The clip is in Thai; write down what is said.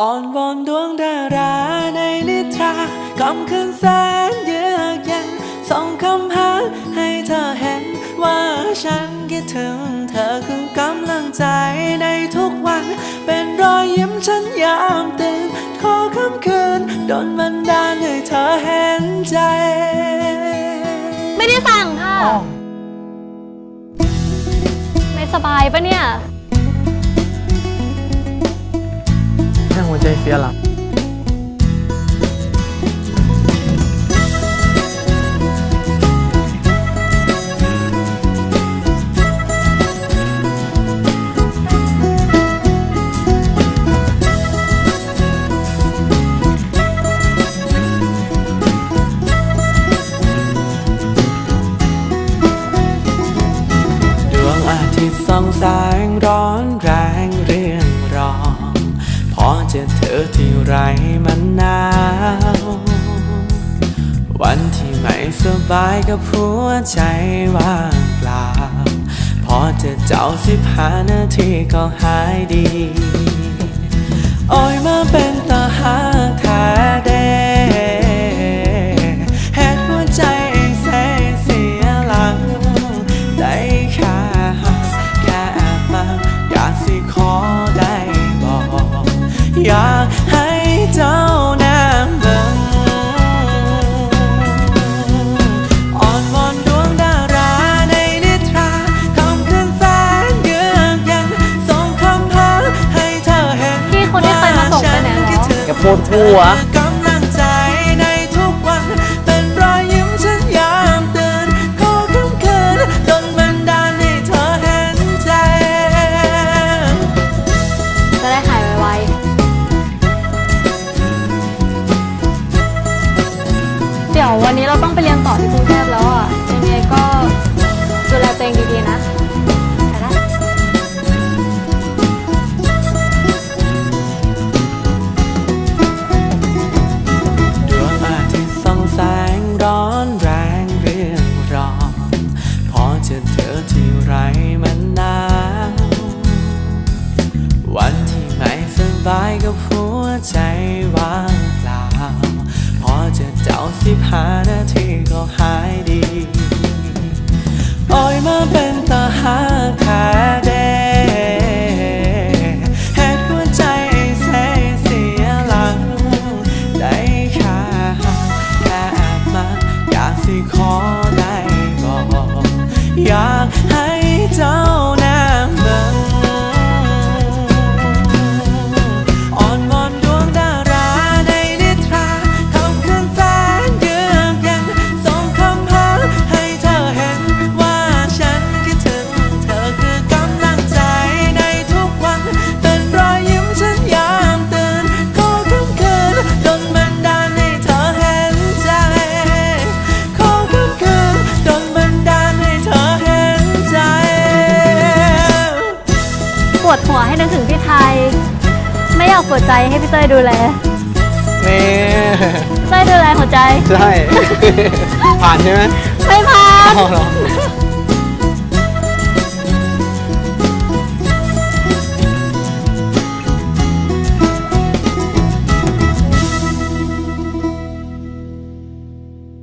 อ่อนวอนดวงดาราในนิทราคำคืนแสนเยือกเย็นส่งคำหาให้เธอเห็น ว่าฉันคิดถึงเธอคือกำลังใจในทุกวัน เป็นรอยยิ้มฉันยามตื่น ขอคำคืนโดนบันดาลให้เธอเห็นใจ ไม่ได้สั่งค่ะ ไม่สบายปะเนี่ย หัวใจเสียหลักดวงอาทิตย์ส่องแสงร้อนแรง เจอเธอที่ไรมันหนาว วันที่ไม่สบายกับหัวใจว่างเปล่า พอเจอเจ้าสิบห้านาทีก็หายดี โอ้ยากให้เจ้าแนมเบิ่งอ่อนวอนดวงดาราในนิทราคำคืนแสนเยือกเย็นส่งคำหาให้เธอเห็นพี่คนที่เคยมาส่งไปไหนเหรอแกพูดทั่ว วันนี้เราต้องไปเรียนต่อที่กรุงเทพแล้วอะยังไงก็ดูแลตัวเองดีๆนะไปละดวงอาทิตย์ส่องแสงร้อนแรงเรียงรองพอเจอเธอที่ไรมันหนาววันที่ไม่สบายกับหัวใจว่าง จอเจ้าสิบห้านาทีก็หายดีโอ้ยมาเป็นตาหากแท้เด้เหตุหัวใจเสียเสียหลัง ได้ค่หักแค่มาอยากสิขอได้บอกอยาก อยากปวดใจให้พี่เต้ยดูแลนี่เต้ยดูแลหัวใจ ใช่ ผ่านใช่ไหมไม่พานเอาเหรอ